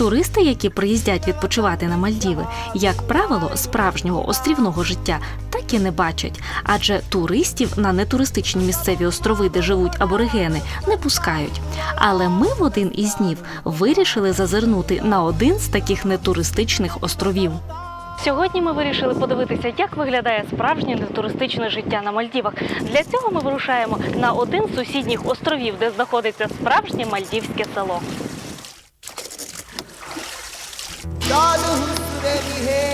Туристи, які приїздять відпочивати на Мальдіви, як правило, справжнього острівного життя так і не бачать, адже туристів на нетуристичні місцеві острови, де живуть аборигени, не пускають. Але ми в один із днів вирішили зазирнути на один з таких нетуристичних островів. Сьогодні ми вирішили подивитися, як виглядає справжнє нетуристичне життя на Мальдівах. Для цього ми вирушаємо на один з сусідніх островів, де знаходиться справжнє мальдівське село. चालू हुसुरेली हे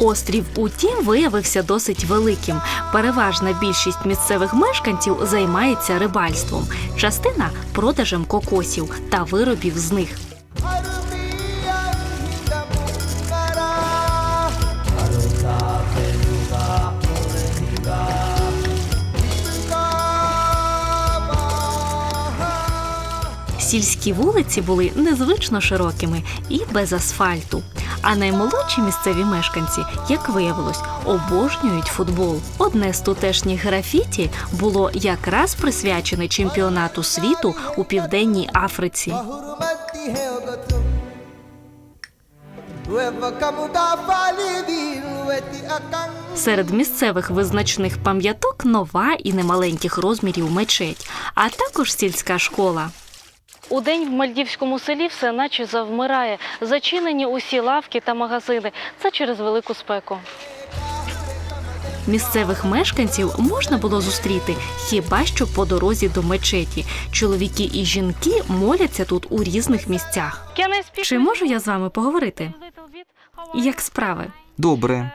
Острів, утім, виявився досить великим. Переважна більшість місцевих мешканців займається рибальством, частина продажем кокосів та виробів з них. Сільські вулиці були незвично широкими і без асфальту. А наймолодші місцеві мешканці, як виявилось, обожнюють футбол. Одне з тутешніх графіті було якраз присвячене чемпіонату світу у південній Африці. Серед місцевих визначних пам'яток нова і немаленьких розмірів мечеть, а також сільська школа. У день в мальдівському селі все наче завмирає. Зачинені усі лавки та магазини. Це через велику спеку. Місцевих мешканців можна було зустріти хіба що по дорозі до мечеті. Чоловіки і жінки моляться тут у різних місцях. Чи можу я з вами поговорити? Як справи? Добре.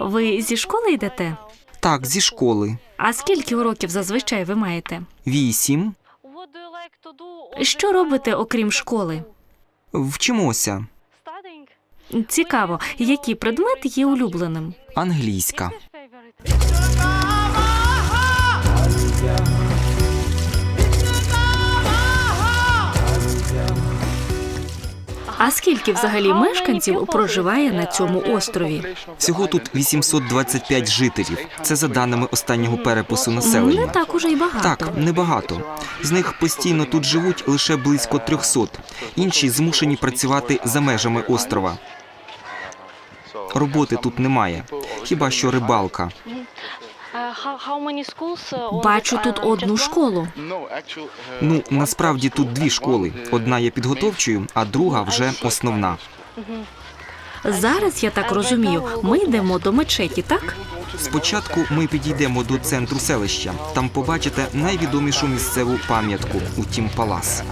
Ви зі школи йдете? Так, зі школи. А скільки уроків зазвичай ви маєте? Вісім. Що робите окрім школи? Вчимося. Цікаво, який предмет є улюбленим? Англійська. А скільки взагалі мешканців проживає на цьому острові? Всього тут 825 жителів. Це за даними останнього перепису Не населення. так уже й багато. Так, небагато. З них постійно тут живуть лише близько 300. Інші змушені працювати за межами острова. Роботи тут немає. Хіба що рибалка. Бачу тут одну школу. Ну насправді тут дві школи. Одна є підготовчою, а друга вже основна. Зараз я так розумію, ми йдемо до мечеті, так? Спочатку ми підійдемо до центру селища. Там побачите найвідомішу місцеву пам'ятку утім палас.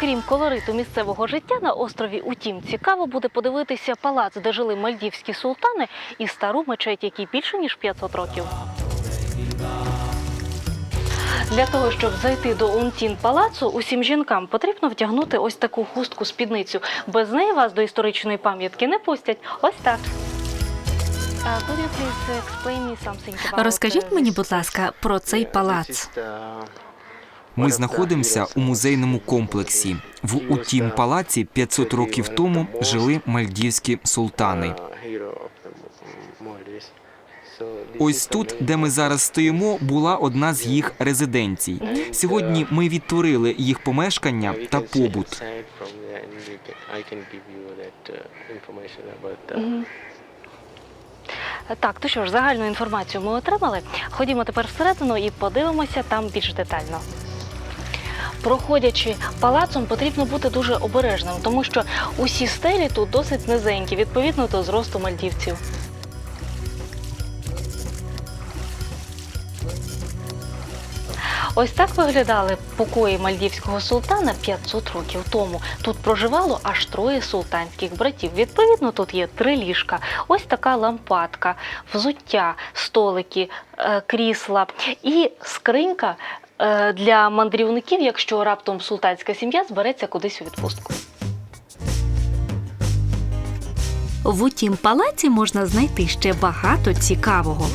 Окрім колориту місцевого життя на острові, утім, цікаво буде подивитися палац, де жили мальдівські султани, і стару мечеть, якій більше ніж 500 років. Для того, щоб зайти до Унтін палацу, усім жінкам потрібно вдягнути ось таку хустку спідницю. Без неї вас до історичної пам'ятки не пустять. Ось так. Розкажіть мені, будь ласка, про цей палац. Ми знаходимося у музейному комплексі. В утім палаці 500 років тому жили мальдівські султани. Ось тут, де ми зараз стоїмо, була одна з їх резиденцій. Сьогодні ми відтворили їх помешкання та побут. Так, то що ж, загальну інформацію ми отримали. Ходімо тепер всередину і подивимося там більш детально. Проходячи палацом, потрібно бути дуже обережним, тому що усі стелі тут досить низенькі, відповідно до зросту мальдівців. Ось так виглядали покої мальдівського султана 500 років тому. Тут проживало аж троє султанських братів. Відповідно, тут є три ліжка, ось така лампадка, взуття, столики, е, крісла і скринька для мандрівників, якщо раптом султанська сім'я збереться кудись у відпустку. В утім палаці можна знайти ще багато цікавого.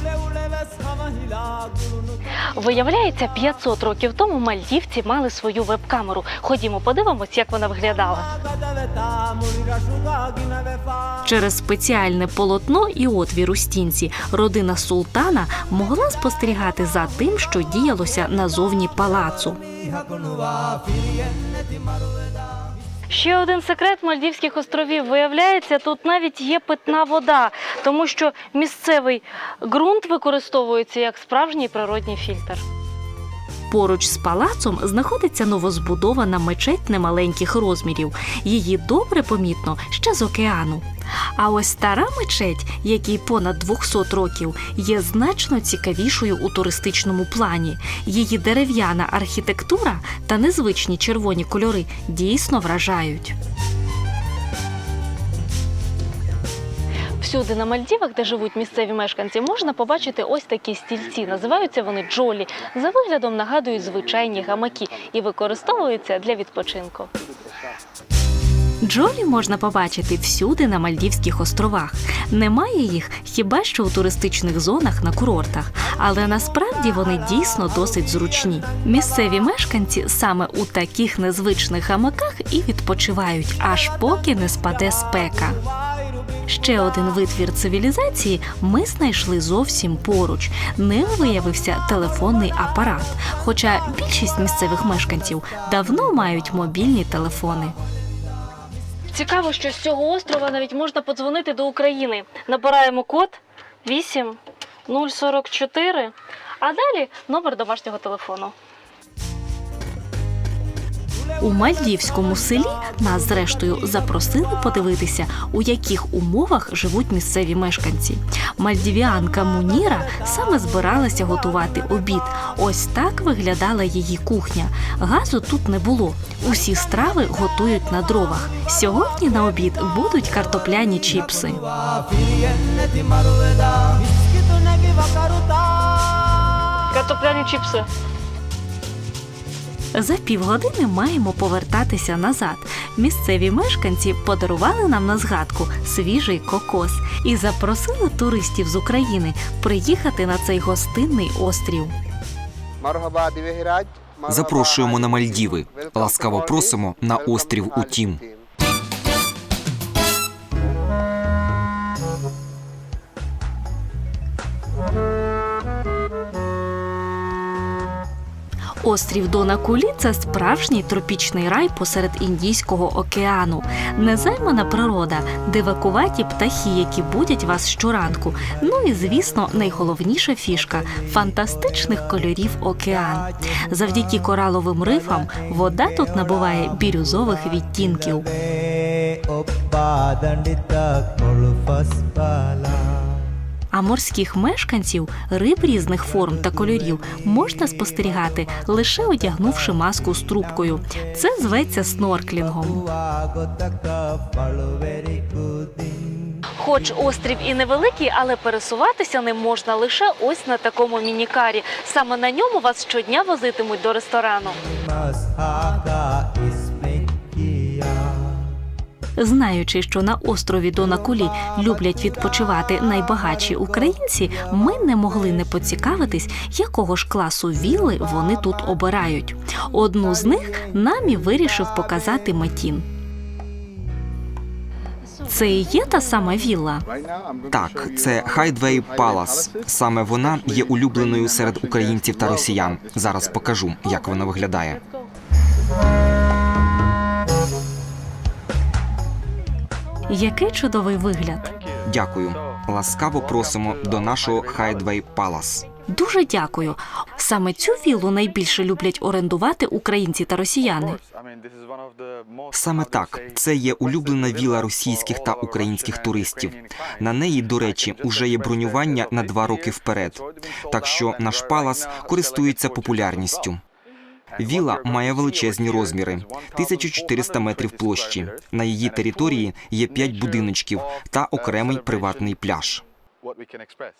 Виявляється, 500 років тому мальдівці мали свою веб-камеру. Ходімо, подивимось, як вона виглядала. Через спеціальне полотно і отвір у стінці родина султана могла спостерігати за тим, що діялося назовні палацу. Ще один секрет Мальдівських островів виявляється, тут навіть є питна вода, тому що місцевий ґрунт використовується як справжній природній фільтр. Поруч з палацом знаходиться новозбудована мечеть немаленьких розмірів. Її добре помітно ще з океану. А ось стара мечеть, якій понад 200 років, є значно цікавішою у туристичному плані. Її дерев'яна архітектура та незвичні червоні кольори дійсно вражають. Всюди на Мальдівах, де живуть місцеві мешканці, можна побачити ось такі стільці. Називаються вони джолі. За виглядом нагадують звичайні гамаки і використовуються для відпочинку. Джолі можна побачити всюди на Мальдівських островах. Немає їх хіба що у туристичних зонах на курортах, але насправді вони дійсно досить зручні. Місцеві мешканці саме у таких незвичних гамаках і відпочивають, аж поки не спаде спека. Ще один витвір цивілізації ми знайшли зовсім поруч. Ним виявився телефонний апарат. Хоча більшість місцевих мешканців давно мають мобільні телефони. Цікаво, що з цього острова навіть можна подзвонити до України. Набираємо код 8044, а далі номер домашнього телефону. У мальдівському селі нас зрештою запросили подивитися, у яких умовах живуть місцеві мешканці. Мальдівіанка Муніра саме збиралася готувати обід. Ось так виглядала її кухня. Газу тут не було. Усі страви готують на дровах. Сьогодні на обід будуть картопляні чіпси. Картопляні чіпси. За півгодини маємо повертатися назад. Місцеві мешканці подарували нам на згадку свіжий кокос і запросили туристів з України приїхати на цей гостинний острів. Запрошуємо на Мальдіви. Ласкаво просимо на острів Утім. Острів Донакулі це справжній тропічний рай посеред Індійського океану, незаймана природа, дивакуваті птахи, які будять вас щоранку. Ну і звісно, найголовніша фішка фантастичних кольорів океан. Завдяки кораловим рифам вода тут набуває бірюзових відтінків. А морських мешканців риб різних форм та кольорів можна спостерігати лише одягнувши маску з трубкою. Це зветься снорклінгом. Хоч острів і невеликий, але пересуватися ним можна лише ось на такому мінікарі. Саме на ньому вас щодня возитимуть до ресторану. Знаючи, що на острові Донакулі люблять відпочивати найбагатші українці, ми не могли не поцікавитись, якого ж класу вілли вони тут обирають. Одну з них нам і вирішив показати Метін. Це і є та сама вілла. Так, це Хайдвей Палас. Саме вона є улюбленою серед українців та росіян. Зараз покажу, як вона виглядає. Який чудовий вигляд! Дякую. Ласкаво просимо до нашого Хайдвей Палас. Дуже дякую. Саме цю віллу найбільше люблять орендувати українці та росіяни. Саме так, це є улюблена віла російських та українських туристів. На неї, до речі, уже є бронювання на два роки вперед. Так що наш палац користується популярністю. Віла має величезні розміри 1400 метрів площі. На її території є 5 будиночків та окремий приватний пляж.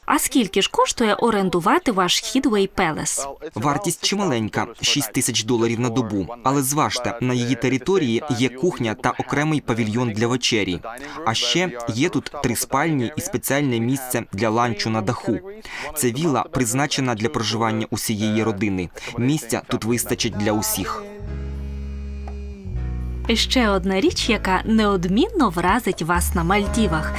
А скільки ж коштує орендувати ваш Хідвей Пелес? Вартість чималенька 6 тисяч доларів на добу. Але зважте, на її території є кухня та окремий павільйон для вечері. А ще є тут три спальні і спеціальне місце для ланчу на даху. Це віла призначена для проживання усієї родини. Місця тут вистачить для усіх. Ще одна річ, яка неодмінно вразить вас на Мальдівах,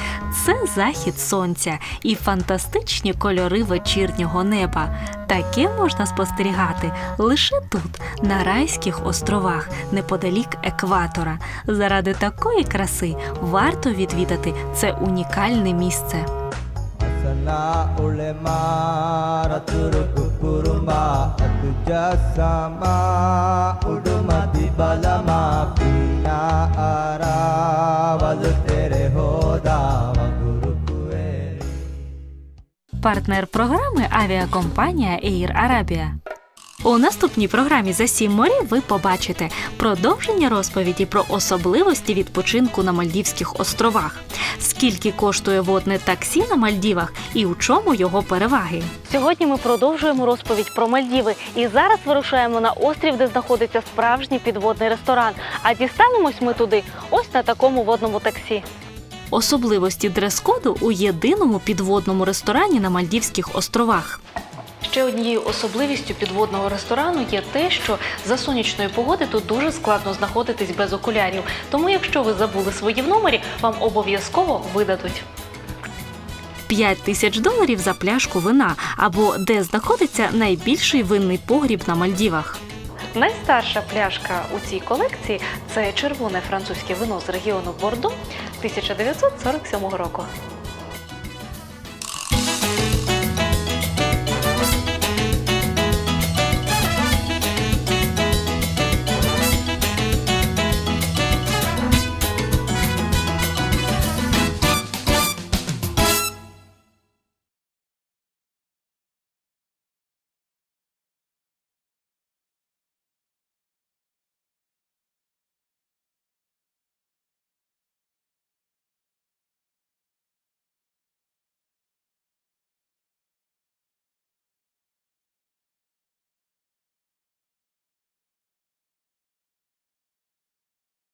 це захід сонця і фантастичні кольори вечірнього неба. Таке можна спостерігати лише тут, на райських островах, неподалік екватора. Заради такої краси варто відвідати це унікальне місце. Партнер програми авіакомпанія Air Arabia. У наступній програмі за сім морів ви побачите продовження розповіді про особливості відпочинку на Мальдівських островах, скільки коштує водне таксі на Мальдівах і у чому його переваги. Сьогодні ми продовжуємо розповідь про Мальдіви і зараз вирушаємо на острів, де знаходиться справжній підводний ресторан. А дістанемось ми туди ось на такому водному таксі. Особливості дрес-коду у єдиному підводному ресторані на Мальдівських островах. Ще однією особливістю підводного ресторану є те, що за сонячної погоди тут дуже складно знаходитись без окулярів. Тому, якщо ви забули свої в номері, вам обов'язково видадуть. 5 тисяч доларів за пляшку вина або де знаходиться найбільший винний погріб на Мальдівах. Найстарша пляшка у цій колекції це червоне французьке вино з регіону Бордо 1947 року.